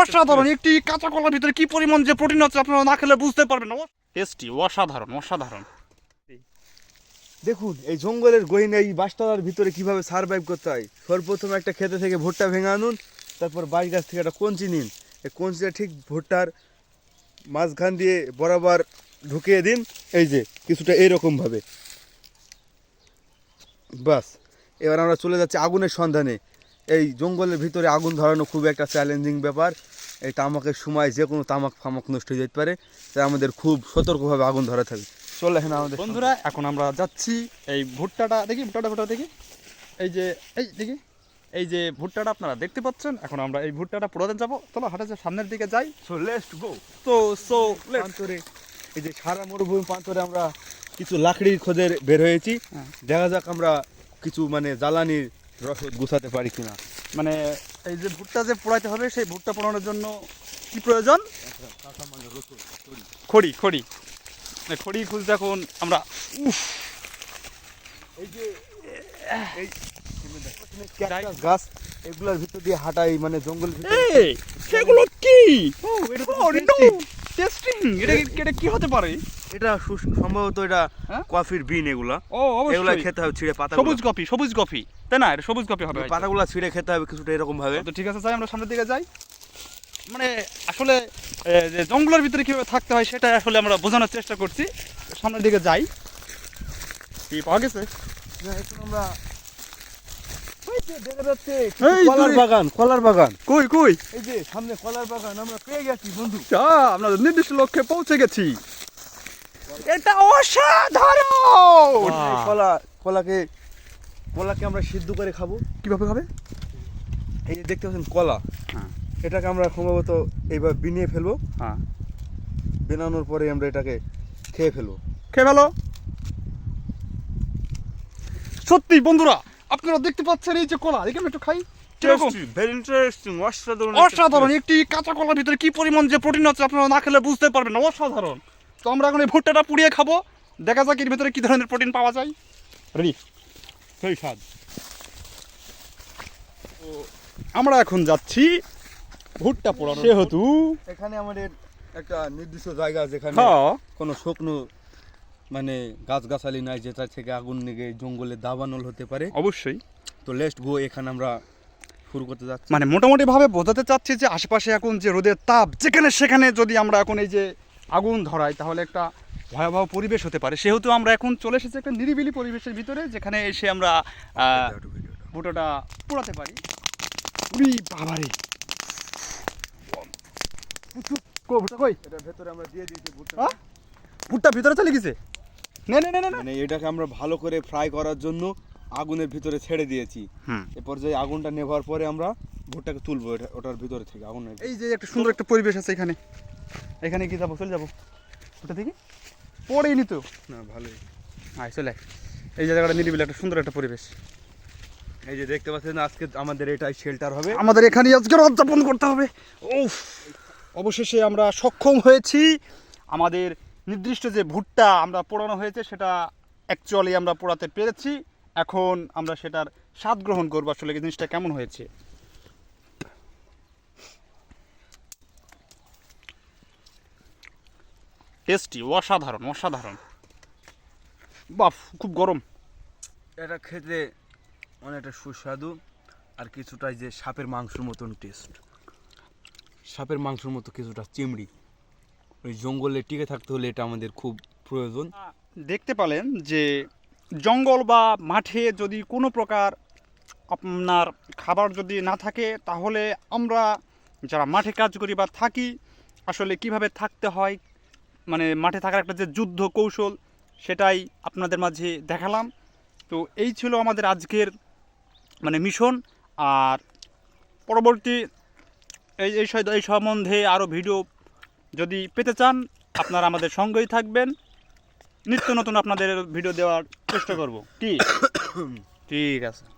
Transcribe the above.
অসাধারণ একটি কাঁচা কলার ভিতরে কি পরিমাণ যে প্রোটিন আছে আপনারা না খেলে বুঝতে পারবেন না। টেস্টি অসাধারণ অসাধারণ। দেখুন এই জঙ্গলের গহিনে এই বাসতলার ভিতরে কীভাবে সার্ভাইভ করতে হয়। সর্বপ্রথম একটা খেতে থেকে ভুট্টা ভেঙে আনুন তারপর বাড়ির গাছ থেকে একটা কঞ্চি নিন। এই কঞ্চিটা ঠিক ভুট্টার মাঝখান দিয়ে বরাবর ঢুকিয়ে দিন এই যে কিছুটা এইরকমভাবে। বাস এবার আমরা চলে যাচ্ছি আগুনের সন্ধানে। এই জঙ্গলের ভিতরে আগুন ধরানো খুব একটা চ্যালেঞ্জিং ব্যাপার। এই তামাকের সময় যে কোনো তামাক ফামাক নষ্ট হয়ে যেতে পারে তাই আমাদের খুব সতর্কভাবে আগুন ধরা থাকে। চলে এখানে আমাদের বন্ধুরা এখন আমরা যাচ্ছি এই ভুট্টাটা দেখি ভুট্টাটা ভুট্টা দেখি। এই যে এই দেখি এই যে ভুট্টাটা আপনারা দেখতে পাচ্ছেন এখন আমরা এই ভুট্টাটা পুরোতে যাব। চলো হাটে যে সামনের দিকে যাই। সো লেটস গো তো সো প্রান্তরে এই যে সারা মরুভূমি প্রান্তরে আমরা কিছু লাকড়ির খোঁজে বের হয়েছি। হ্যাঁ। দেখা যাক আমরা কিছু মানে জ্বালানির রসদ গুছাতে পারি কিনা? মানে এই যে ভুট্টা যে পোড়াইতে হবে সেই ভুট্টা পোড়ানোর জন্য কি প্রয়োজন? খড়ি খড়ি। খড়ি খুঁজতে এখন আমরা। উফ! এই যে এই গাছ এগুলোর ভিতর দিয়ে হাঁটাই মানে জঙ্গল এই সেগুলো কি? টেস্টিং এটা এটা কি হতে পারে? এটা সম্ভবত এটা হ্যাঁ? কফির বিন এগুলা। ও এগুলা খেতে হবে ছিঁড়ে পাতা সবুজ কফি সবুজ কফি। তাই না এটা সবুজ কফি হবে। পাতাগুলা ছিঁড়ে খেতে হবে কিছুটা এরকম ভাবে তো ঠিক আছে যাই আমরা সামনের দিকে যাই। মানে আসলে যে জঙ্গলের ভিতরে কীভাবে থাকতে হয় সেটা আসলে আমরা বোঝানোর চেষ্টা করছি। সামনের দিকে যাই। কি পাওয়া গেছে? আমরা ওই যে দেখা যাচ্ছে এই কলার বাগান কলার বাগান। কই কই? এই যে সামনে কলার বাগান আমরা পেয়ে গেছি বন্ধু। আমরা নির্দিষ্ট লক্ষ্যে পৌঁছে গেছি। এটা অসাধারণ! কলা কলাকে কলাকে আমরা সিদ্ধ করে খাব। কীভাবে খাবে এই যে দেখতে পাচ্ছেন কলা। হ্যাঁ। এটাকে আমরা সম্ভবত এইবার বিনিয়ে ফেলব। হ্যাঁ। বেনানোর পরে আমরা এটাকে খেয়ে ফেলব। খেয়ে ফেলো। সত্যি বন্ধুরা আপনারা দেখতে পাচ্ছেন এই যে কলা দেখে আমি একটু খাই। অসাধারণ অসাধারণ একটি কাঁচা কলার ভিতরে কি পরিমাণ যে প্রোটিন আছে আপনারা না খেলে বুঝতে পারবেন না অসাধারণ। তো আমরা এখন এই ভুট্টাটা পুড়িয়ে খাব। দেখা যাক এর ভিতরে কি ধরনের প্রোটিন পাওয়া যায়। রেডি সেই স্বাদ। তো আমরা এখন যাচ্ছি ভুট্টা পোড়ানো সেহেতু এখানে আমাদের একটা নির্দিষ্ট জায়গা যেখানে হ্যাঁ। কোনো শুকনো মানে গাছগাছালি নাই যেটা থেকে আগুন লেগে জঙ্গলে দাবানল হতে পারে। অবশ্যই। তো লেস্ট গো এখানে আমরা শুরু করতে যাচ্ছি। মানে মোটামুটি ভাবে বোঝাতে চাচ্ছি যে আশেপাশে এখন যে রোদের তাপ যেখানে সেখানে যদি আমরা এখন এই যে আগুন ধরাই তাহলে একটা ভয়াবহ পরিবেশ হতে পারে। সেহেতু আমরা এখন চলে এসেছি একটা নিরিবিলি পরিবেশের ভিতরে যেখানে এসে আমরা ভুটোটা পোড়াতে পারি। উরি বাবারে! কো ভুট্টা কই? এটার ভেতরে আমরা দিয়ে দিয়েছি ভুট্টা? ভুট্টা ভিতরে চলে গেছে? নে নে নে মানে এটাকে আমরা ভালো করে ফ্রাই করার জন্য আগুনের ভিতরে ছেড়ে দিয়েছি। এ পর্যায়ে আগুনটা নেভার পরে আমরা ভুট্টাকে তুলবো ওটার ভিতরে থেকে আগুনের এই যে একটা সুন্দর একটা পরিবেশ আছে এখানে। এখানে কি যাব? চলে যাব। ওটা থেকে পড়েই নি তো। না ভালোই। আয় চলে। এই জায়গাটা নিরিবিলি একটা সুন্দর একটা পরিবেশ। এই যে দেখতে পাচ্ছেন আজকে আমাদের এটাই শেল্টার হবে। আমাদের এখানে আজকে উদযাপন করতে হবে। উফ। অবশেষে আমরা সক্ষম হয়েছি আমাদের নির্দিষ্ট যে ভুট্টা আমরা পোড়ানো হয়েছে সেটা অ্যাকচুয়ালি আমরা পোড়াতে পেরেছি। এখন আমরা সেটার স্বাদ গ্রহণ করব আসলে জিনিসটা কেমন হয়েছে। টেস্টি অসাধারণ অসাধারণ। বাফ খুব গরম। এটা খেতে অনেকটা সুস্বাদু আর কিছুটা যে সাপের মাংসের মতন টেস্ট সাপের মাংসের মতো কিছুটা চিমড়ি। ওই জঙ্গলে টিকে থাকতে হলে এটা আমাদের খুব প্রয়োজন। দেখতে পেলেন যে জঙ্গল বা মাঠে যদি কোনো প্রকার আপনার খাবার যদি না থাকে, তাহলে আমরা যারা মাঠে কাজ করি বা থাকি, আসলে কীভাবে থাকতে হয় মানে মাঠে থাকার একটা যে যুদ্ধ কৌশল, সেটাই আপনাদের মাঝে দেখালাম। তো এই ছিল আমাদের আজকের মানে মিশন। আর পরবর্তী এই এই এই সম্বন্ধে আরও ভিডিও যদি পেতে চান, আপনারা আমাদের সঙ্গেই থাকবেন। নিত্য নতুন আপনাদের ভিডিও দেওয়ার চেষ্টা করব। কি? ঠিক আছে।